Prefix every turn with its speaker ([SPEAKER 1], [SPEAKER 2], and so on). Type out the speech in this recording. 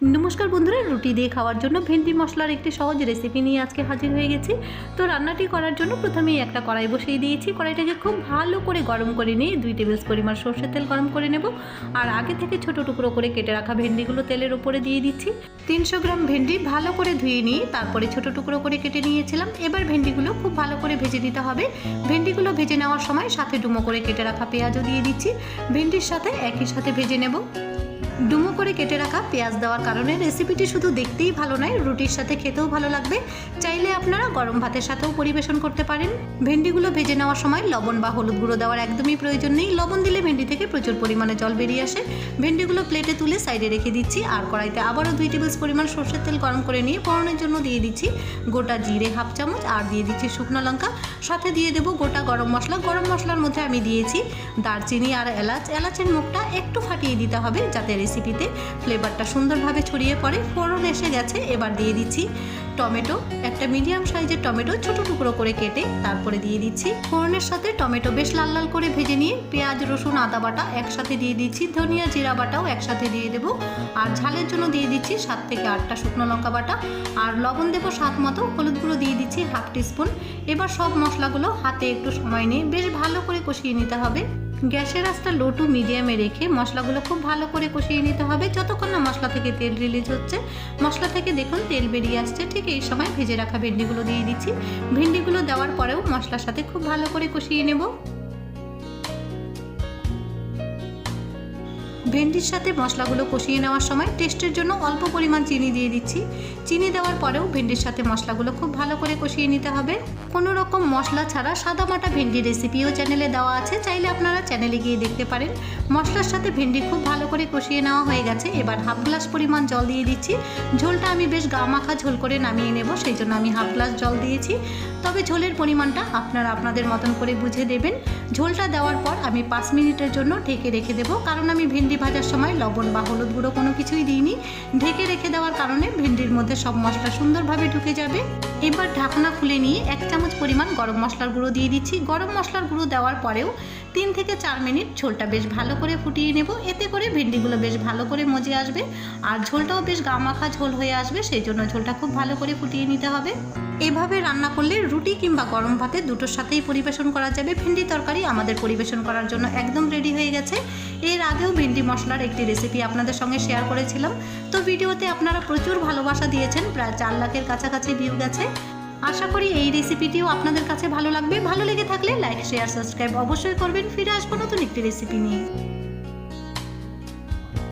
[SPEAKER 1] নমস্কার বন্ধুরা, রুটি দিয়ে খাওয়ার জন্য ভেন্ডি মশলার একটি সহজ রেসিপি নিয়ে আজকে হাজির হয়ে গেছি। তো রান্নাটি করার জন্য প্রথমেই একটা কড়াই বসিয়ে দিয়েছি। কড়াইটাকে খুব ভালো করে গরম করে নিয়ে দুই টেবিল পরিমাণ সর্ষের তেল গরম করে নেব। আর আগে থেকে ছোট টুকরো করে কেটে রাখা ভেন্ডিগুলো তেলের উপরে দিয়ে দিচ্ছি। তিনশো গ্রাম ভেন্ডি ভালো করে ধুয়ে নিয়ে তারপরে ছোট টুকরো করে কেটে নিয়েছিলাম। এবার ভেন্ডিগুলো খুব ভালো করে ভেজে দিতে হবে। ভেন্ডিগুলো ভেজে নেওয়ার সময় সাথে ডুমো করে কেটে রাখা পেঁয়াজও দিয়ে দিচ্ছি। ভেন্ডির সাথে একই সাথে ভেজে নেব। ডুমো করে কেটে রাখা পেঁয়াজ দেওয়ার কারণে রেসিপিটি শুধু দেখতেই ভালো নয়, রুটির সাথে খেতেও ভালো লাগবে। চাইলে আপনারা গরম ভাতের সাথেও পরিবেশন করতে পারেন। ভেন্ডিগুলো ভেজে নেওয়ার সময় লবণ বা হলুদ গুঁড়ো দেওয়ার একদমই প্রয়োজন নেই। লবণ দিলে ভেন্ডি থেকে প্রচুর পরিমাণে জল বেরিয়ে আসে। ভেন্ডিগুলো প্লেটে তুলে সাইডে রেখে দিচ্ছি। আর কড়াইতে আবারও দুই টেবিল পরিমাণ সর্ষের তেল গরম করে নিয়ে ফোড়নের জন্য দিয়ে দিচ্ছি গোটা জিরে হাফ চামচ আর দিয়ে দিচ্ছি শুকনো লঙ্কা। সাথে দিয়ে দেবো গোটা গরম মশলা। গরম মশলার মধ্যে আমি দিয়েছি দারচিনি আর এলাচ। এলাচের মুখটা একটু ফাটিয়ে দিতে হবে যাতে রেসিপিতে ফ্লেভারটা সুন্দরভাবে ছড়িয়ে পড়ে, ফোড়ন এসে গেছে, এবার দিয়ে দিচ্ছি টমেটো। একটা মিডিয়াম সাইজের টমেটো ছোটো টুকরো করে কেটে তারপরে দিয়ে দিচ্ছি ফোড়নের সাথে টমেটো বেশ লাল লাল করে ভেজে নিয়ে পেঁয়াজ, রসুন, আদা বাটা একসাথে দিয়ে দিচ্ছি, ধনিয়া, জিরা বাটাও একসাথে দিয়ে দেবো। আর ঝালের জন্য দিয়ে দিচ্ছি সাত থেকে আটটা শুকনো লঙ্কা বাটা। আর লবণ দেবো স্বাদ মতো, হলুদ গুঁড়ো দিয়ে দিচ্ছি হাফ টিস্পুন। এবার সব মশলাগুলো হাতে একটু সময় নিয়ে বেশ ভালো করে কষিয়ে নিতে হবে। গ্যাসের আঁচটা লো টু মিডিয়ামে রেখে মশলাগুলো খুব ভালো করে কষিয়ে নিতে হবে। যতক্ষণ না মশলা থেকে তেল রিলিজ হচ্ছে, মশলা থেকে দেখুন তেল বেরিয়ে আসছে। ঠিক এই সময় ভেজে রাখা ভেন্ডিগুলো দিয়ে দিচ্ছি। ভেন্ডিগুলো দেওয়ার পরেও মশলার সাথে খুব ভালো করে কষিয়ে নেব। ভেন্ডির সাথে মশলাগুলো কষিয়ে নেওয়ার সময় টেস্টের জন্য অল্প পরিমাণ চিনি দিয়ে দিচ্ছি। চিনি দেওয়ার পরেও ভেন্ডির সাথে মশলাগুলো খুব ভালো করে কষিয়ে নিতে হবে। কোনো রকম মশলা ছাড়া সাদা মাটা ভেন্ডি রেসিপিও চ্যানেলে দেওয়া আছে, চাইলে আপনারা চ্যানেলে গিয়ে দেখতে পারেন। মশলার সাথে ভেন্ডি খুব ভালো করে কষিয়ে নেওয়া হয়ে গেছে। এবার হাফ গ্লাস পরিমাণ জল দিয়ে দিচ্ছি। ঝোলটা আমি বেশ গা মাখা ঝোল করে নামিয়ে নেব, সেই জন্য আমি হাফ গ্লাস জল দিয়েছি। তবে ঝোলের পরিমাণটা আপনারা আপনাদের মতন করে বুঝে দেবেন। ঝোলটা দেওয়ার পর আমি পাঁচ মিনিটের জন্য ঢেকে রেখে দেবো, কারণ আমি ভেন্ডি ভাজার সময় লবণ বা হলুদ গুঁড়ো কোনো কিছুই দিইনি। ঢেকে রেখে দেওয়ার কারণে ভেন্ডির মধ্যে সব মশলা সুন্দরভাবে ঢুকে যাবে। এবার ঢাকনা খুলে নিয়ে এক চামচ পরিমাণ গরম মশলার গুঁড়ো দিয়ে দিচ্ছি। গরম মশলার গুঁড়ো দেওয়ার পরেও তিন থেকে চার মিনিট ঝোলটা বেশ ভালো করে ফুটিয়ে নেব। এতে করে ভেন্ডিগুলো বেশ ভালো করে মজে আসবে। আর ঝোলটাও বেশ গামাখা ঝোল হয়ে আসবে, সেই জন্য ঝোলটা খুব ভালো করে ফুটিয়ে নিতে হবে। এভাবে রান্না করলে রুটি কিংবা গরম ভাতে দুটোর সাথেই পরিবেশন করা যাবে। ভেন্ডি তরকারি আমাদের পরিবেশন করার জন্য একদম রেডি হয়ে গেছে। এর আগেও ভেন্ডি মশলার একটি রেসিপি আপনাদের সঙ্গে শেয়ার করেছিলাম। তো ভিডিওতে আপনারা প্রচুর ভালোবাসা দিয়েছেন, প্রায় চার লাখের কাছাকাছি ভিউ গেছে। আশা করি এই রেসিপিটিও আপনাদের কাছে ভালো লাগবে। ভালো লেগে থাকলে লাইক শেয়ার সাবস্ক্রাইব অবশ্যই করবেন। ফিরে আসব নতুন একটি রেসিপি নিয়ে।